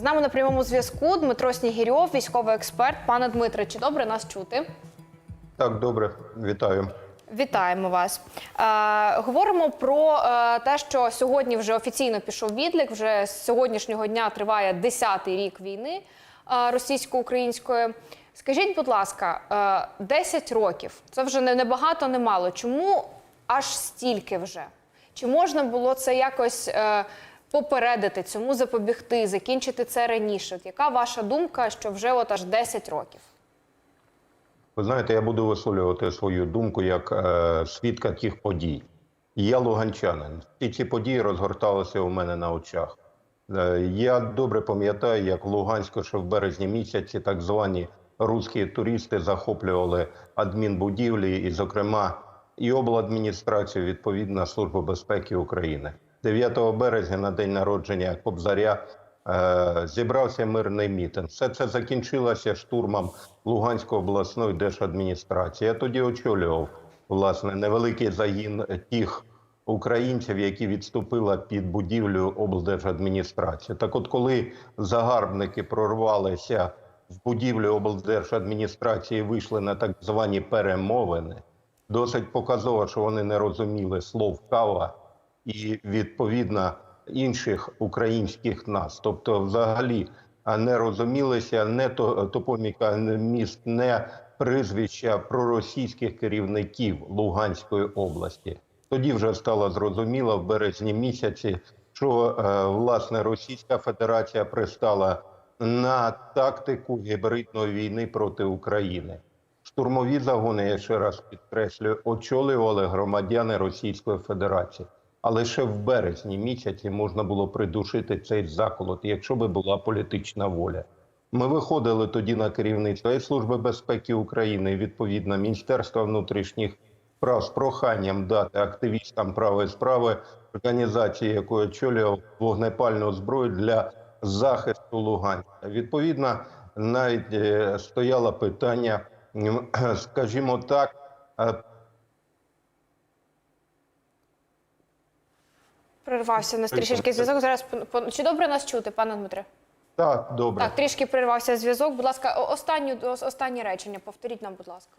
З нами на прямому зв'язку Дмитро Снігірьов, військовий експерт. Пане Дмитре, чи добре нас чути? Так, добре, вітаю. Вітаємо вас. Е, говоримо про е, те, що сьогодні вже офіційно пішов відлік. Вже з сьогоднішнього дня триває 10-й рік війни е, російсько-української. Скажіть, будь ласка, е, 10 років це вже не, не багато, не мало. Чому аж стільки вже? Чи можна було це якось е, попередити, цьому запобігти, закінчити це раніше? От яка ваша думка, що вже от аж 10 років? Ви знаєте, я буду висловлювати свою думку як е, свідка тих подій. Я луганчанин. Всі ці події розгорталися у мене на очах. Е, я добре пам'ятаю, як в Луганську, ще в березні місяці, так звані русські туристи захоплювали адмінбудівлі, і, зокрема, і обладміністрацію відповідно Служби безпеки України. 9 березня, на день народження Кобзаря, е, зібрався мирний мітинг. Все це закінчилося штурмом Луганської обласної держадміністрації. Я тоді очолював власне невеликий загін тих українців, які відступили під будівлю облдержадміністрації. Так, от, коли загарбники прорвалися в будівлю облдержадміністрації, вийшли на так звані перемовини. Досить показово, що вони не розуміли слов кава і відповідно інших українських нас. Тобто, взагалі не розумілися не то- топоміка міст, не прізвища проросійських керівників Луганської області. Тоді вже стало зрозуміло в березні місяці, що е, власне Російська Федерація пристала на тактику гібридної війни проти України. Штурмові загони, я ще раз підкреслюю, очолювали громадяни Російської Федерації. Але ще в березні місяці можна було придушити цей заколот, якщо би була політична воля. Ми виходили тоді на керівництво Служби безпеки України, і відповідно Міністерства внутрішніх справ з проханням дати активістам правої справи організації, якою очолював вогнепальну зброю для захисту Луганська. Відповідно, навіть е, стояло питання, скажімо так, Прервався на трішечки зв'язок. Зараз чи добре нас чути, пане Дмитре? так добре. Так, трішки прервався зв'язок. Будь ласка, останню ос- останнє речення. Повторіть нам, будь ласка.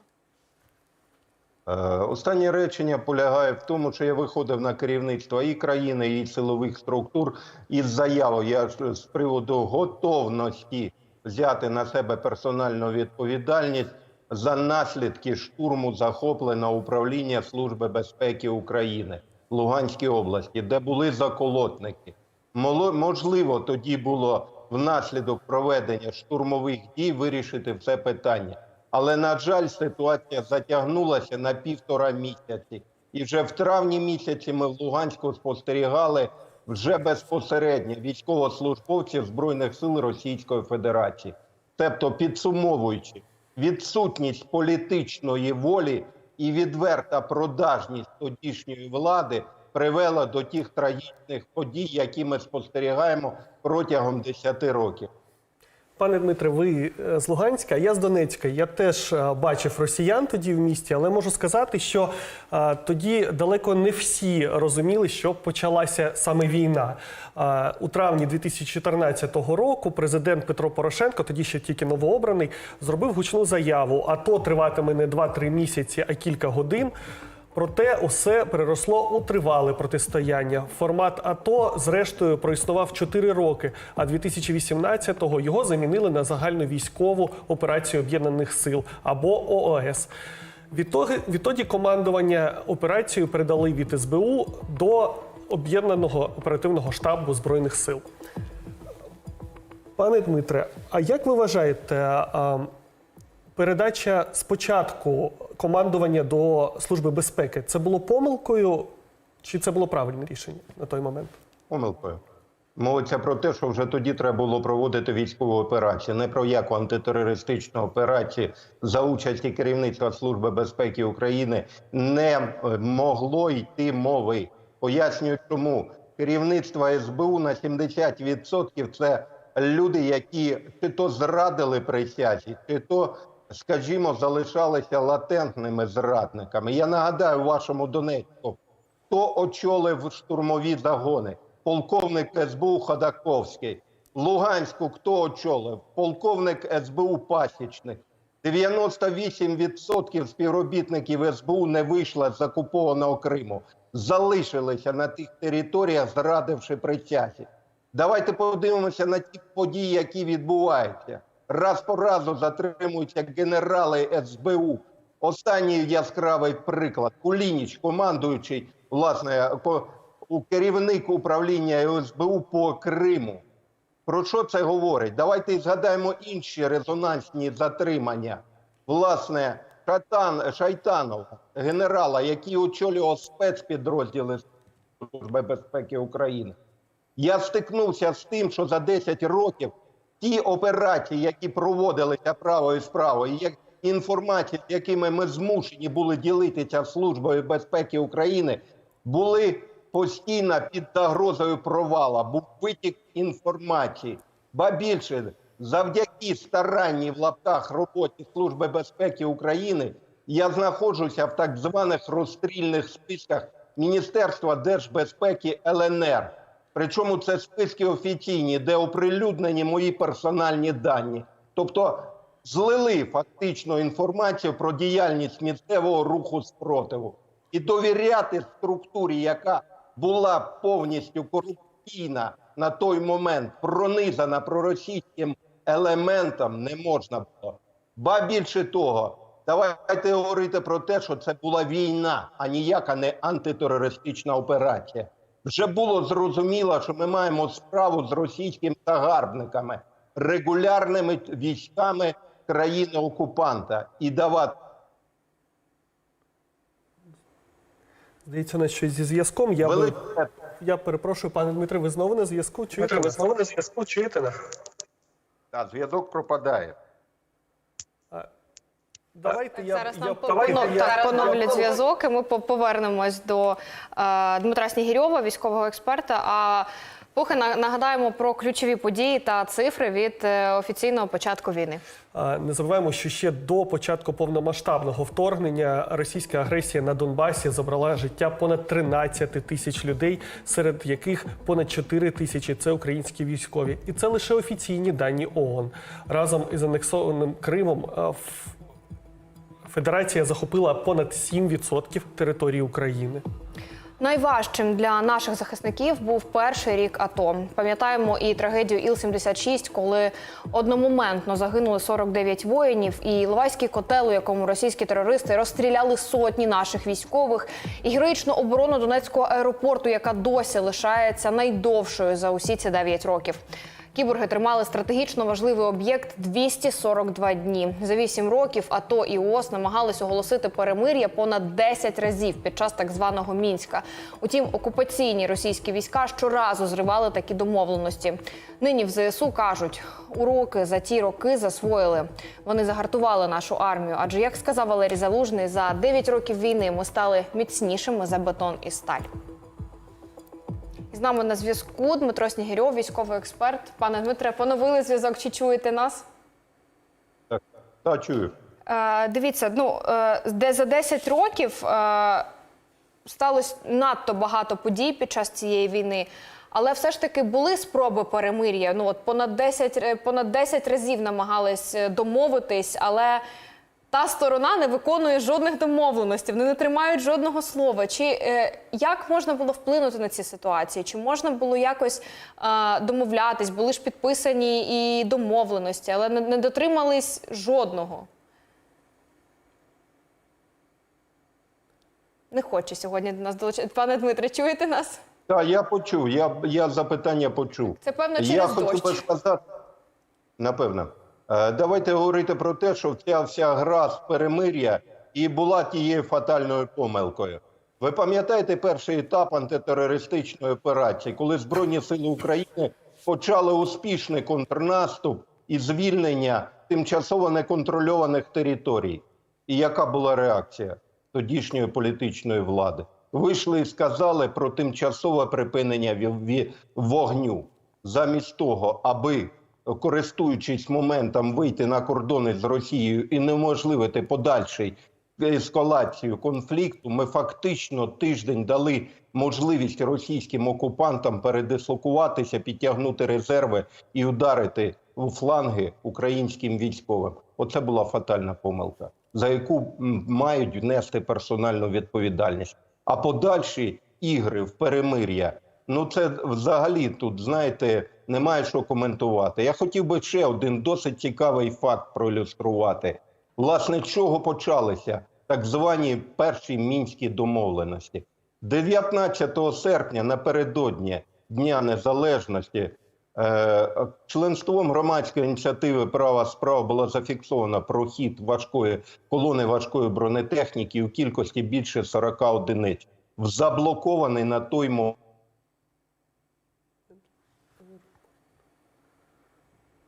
Е, Останнє речення полягає в тому, що я виходив на керівництво і країни, і силових структур із заявою я ж з приводу готовності взяти на себе персональну відповідальність за наслідки штурму захопленого управління Служби безпеки України Луганській області, де були заколотники. Можливо, тоді було внаслідок проведення штурмових дій вирішити це питання. Але на жаль, ситуація затягнулася на півтора місяці, і вже в травні місяці ми в Луганську спостерігали вже безпосередньо військовослужбовців збройних сил Російської Федерації. Тобто, підсумовуючи, відсутність політичної волі і відверта продажність тодішньої влади привела до тих трагічних подій, які ми спостерігаємо протягом 10 років. Пане Дмитре, ви е, з Луганська, я з Донецька. Я теж е, бачив росіян тоді в місті, але можу сказати, що е, тоді далеко не всі розуміли, що почалася саме війна. У травні 2014 року президент Петро Порошенко, тоді ще тільки новообраний, зробив гучну заяву. АТО триватиме не 2-3 місяці, а кілька годин. Проте усе переросло у тривале протистояння. Формат АТО, зрештою, проіснував 4 роки, а 2018-го його замінили на загальну військову операцію об'єднаних сил або ООС. Відтоді, відтоді командування операцією передали від СБУ до об'єднаного оперативного штабу збройних сил. Пане Дмитре, а як ви вважаєте, передача спочатку командування до Служби безпеки це було помилкою, чи це було правильне рішення на той момент? Помилкою. Мовиться про те, що вже тоді треба було проводити військову операцію, не про яку антитерористичну операцію за участі керівництва Служби безпеки України не е, могло йти мови. Пояснюю, чому керівництво СБУ на 70% це люди, які чи то зрадили присязі, чи то, скажімо, залишалися латентними зрадниками. Я нагадаю вашому Донецьку, хто очолив штурмові загони? Полковник СБУ Ходаковський. Луганську хто очолив? Полковник СБУ Пасічник. 98% співробітників СБУ не вийшли з окупованого Криму, залишилися на тих територіях, зрадивши присязі. Давайте подивимося на ті події, які відбуваються. Раз по разу затримуються генерали СБУ. Останній яскравий приклад. Кулініч, командуючий, власне, керівник управління СБУ по Криму. Про що це говорить? Давайте згадаємо інші резонансні затримання. Власне, Шайтан, Шайтанов, генерала, який очолював спецпідрозділи Служби безпеки України. Я стикнувся з тим, що за 10 років ті операції, які проводилися правою справою, як інформація, якими ми змушені були ділитися Службою безпеки України, були постійно під загрозою провала, був витік інформації. Ба більше, завдяки старанній в лапках роботі Служби безпеки України, я знаходжуся в так званих розстрільних списках Міністерства держбезпеки ЛНР. Причому це списки офіційні, де оприлюднені мої персональні дані. Тобто злили фактично інформацію про діяльність місцевого руху спротиву. І довіряти структурі, яка була повністю корупційна на той момент, пронизана проросійським елементом, не можна було. Ба більше того, давайте говорити про те, що це була війна, а ніяка не антитерористична операція. Вже було зрозуміло, що ми маємо справу з російськими загарбниками, регулярними військами країни-окупанта і давати. Здається, у нас щось зі зв'язком. Я, би- я перепрошую, пане Дмитре, ви знову на зв'язку? Чуєте? Дмитро, ви знову на зв'язку чуєте нас? Та, зв'язок пропадає. Давайте я, Зараз нам поновлять зв'язок, і ми по- повернемось до е, Дмитра Снігірьова, військового експерта. А поки на- нагадаємо про ключові події та цифри від е, офіційного початку війни. Не забуваємо, що ще до початку повномасштабного вторгнення російська агресія на Донбасі забрала життя понад 13 тисяч людей, серед яких понад 4 тисячі це українські військові. І це лише офіційні дані ООН. Разом із анексованим Кримом а, ф- Федерація захопила понад 7% території України. Найважчим для наших захисників був перший рік АТО. Пам'ятаємо і трагедію Іл-76, коли одномоментно загинули 49 воїнів, і Іловайський котел, у якому російські терористи розстріляли сотні наших військових, і героїчну оборону Донецького аеропорту, яка досі лишається найдовшою за усі ці 9 років. Кіборги тримали стратегічно важливий об'єкт 242 дні. За 8 років АТО і ООС намагались оголосити перемир'я понад 10 разів під час так званого мінська. Утім, окупаційні російські війська щоразу зривали такі домовленості. Нині в ЗСУ кажуть, уроки за ті роки засвоїли. Вони загартували нашу армію. Адже, як сказав Валерій Залужний, за 9 років війни ми стали міцнішими за бетон і сталь. З нами на зв'язку Дмитро Снігирьов, військовий експерт. Пане Дмитре, поновили зв'язок. Чи чуєте нас? Так, та чую. Е, дивіться, ну е, де за 10 років е, сталося надто багато подій під час цієї війни. Але все ж таки були спроби перемир'я. Ну от понад 10, понад 10 разів намагались е, домовитись, але та сторона не виконує жодних домовленостей, вони не тримають жодного слова. Чи е, як можна було вплинути на ці ситуації? Чи можна було якось е, домовлятись? Були ж підписані і домовленості, але не, не дотримались жодного. Не хоче сьогодні до нас долучити. Пане Дмитре, чуєте нас? Так, я почув. Я, я запитання почув. Це певно через я дощ. хотів би сказати, напевно. Е, Давайте говорити про те, що ця вся гра з перемир'я і була тією фатальною помилкою. Ви пам'ятаєте перший етап антитерористичної операції, коли Збройні сили України почали успішний контрнаступ і звільнення тимчасово неконтрольованих територій? І яка була реакція тодішньої політичної влади? Вийшли і сказали про тимчасове припинення вогню замість того, аби користуючись моментом вийти на кордони з Росією і неможливити подальший ескалацію конфлікту ми фактично тиждень дали можливість російським окупантам передислокуватися, підтягнути резерви і ударити у фланги українським військовим. Оце була фатальна помилка, за яку мають нести персональну відповідальність. А подальші ігри в перемир'я. Ну, це взагалі тут, знаєте, немає що коментувати. Я хотів би ще один досить цікавий факт проілюструвати. Власне, чого почалися так звані перші мінські домовленості? 19 серпня напередодні Дня Незалежності е, членством громадської ініціативи права справ було зафіксовано прохід важкої колони важкої бронетехніки у кількості більше 40 одиниць в заблокований на той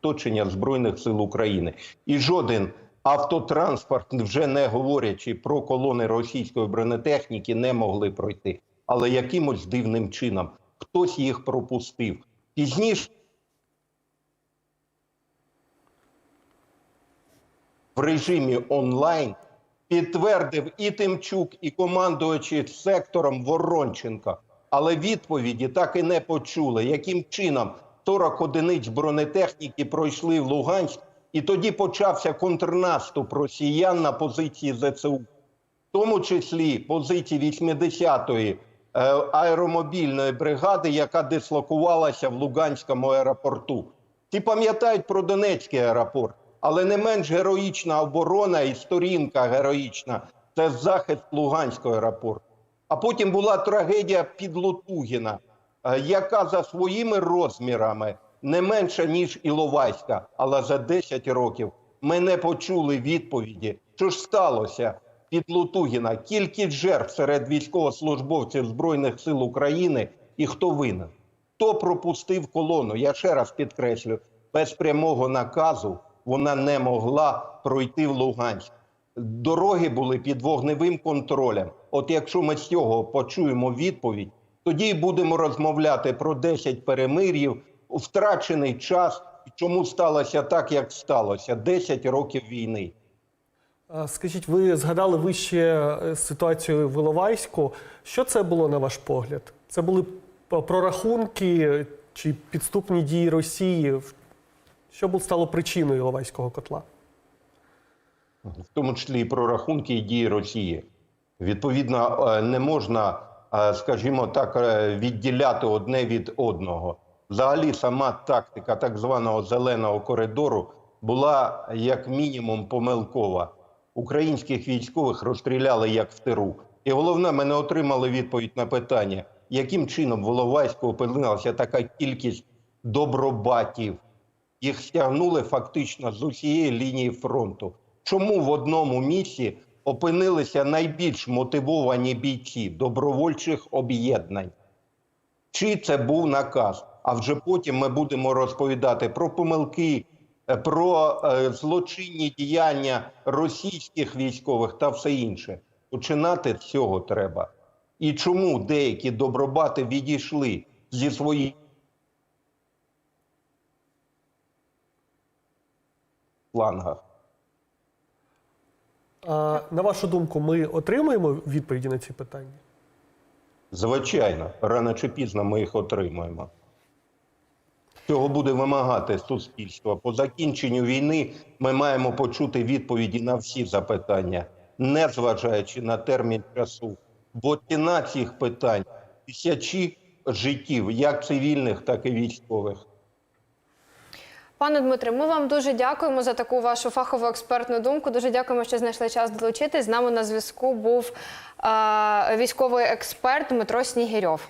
оточення Збройних сил України. І жоден автотранспорт, вже не говорячи про колони російської бронетехніки, не могли пройти. Але якимось дивним чином хтось їх пропустив. Пізніше в режимі онлайн підтвердив і Тимчук, і командуючий сектором Воронченка. Але відповіді так і не почули, яким чином 40 одиниць бронетехніки пройшли в Луганськ, і тоді почався контрнаступ росіян на позиції ЗСУ, в тому числі позиції 80-ї е, аеромобільної бригади, яка дислокувалася в Луганському аеропорту. Ті пам'ятають про Донецький аеропорт, але не менш героїчна оборона і сторінка героїчна це захист Луганського аеропорту. А потім була трагедія під Лутугіна, яка за своїми розмірами не менша, ніж Іловайська, але за 10 років ми не почули відповіді, що ж сталося під Лутугіна, кількість жертв серед військовослужбовців Збройних сил України і хто винен. Хто пропустив колону? Я ще раз підкреслю, без прямого наказу вона не могла пройти в Луганськ. Дороги були під вогневим контролем. От якщо ми з цього почуємо відповідь, тоді будемо розмовляти про 10 перемир'їв, втрачений час, чому сталося так, як сталося 10 років війни. Скажіть, ви згадали вище е, ситуацію в Іловайську. Що це було на ваш погляд? Це були прорахунки чи підступні дії Росії? Що було стало причиною Іловайського котла? в тому числі і про рахунки і дії Росії. Відповідно, е, не можна, е, скажімо так, е, відділяти одне від одного. Взагалі, сама тактика так званого зеленого коридору була як мінімум помилкова. Українських військових розстріляли як в тиру. І головне, ми не отримали відповідь на питання, яким чином в Іловайську опинилася така кількість добробатів. Їх стягнули фактично з усієї лінії фронту. Чому в одному місці опинилися найбільш мотивовані бійці добровольчих об'єднань? Чи це був наказ? А вже потім ми будемо розповідати про помилки, е, про е, злочинні діяння російських військових та все інше. Починати з цього треба. І чому деякі добробати відійшли зі своїх флангах? А, на вашу думку, ми отримаємо відповіді на ці питання? Звичайно, рано чи пізно ми їх отримаємо. Цього буде вимагати суспільство. По закінченню війни ми маємо почути відповіді на всі запитання, не зважаючи на термін часу. Бо ціна цих питань тисячі життів, як цивільних, так і військових. Пане Дмитре, ми вам дуже дякуємо за таку вашу фахову експертну думку. Дуже дякуємо, що знайшли час долучитись. З нами на зв'язку був е, військовий експерт Дмитро Снігирьов.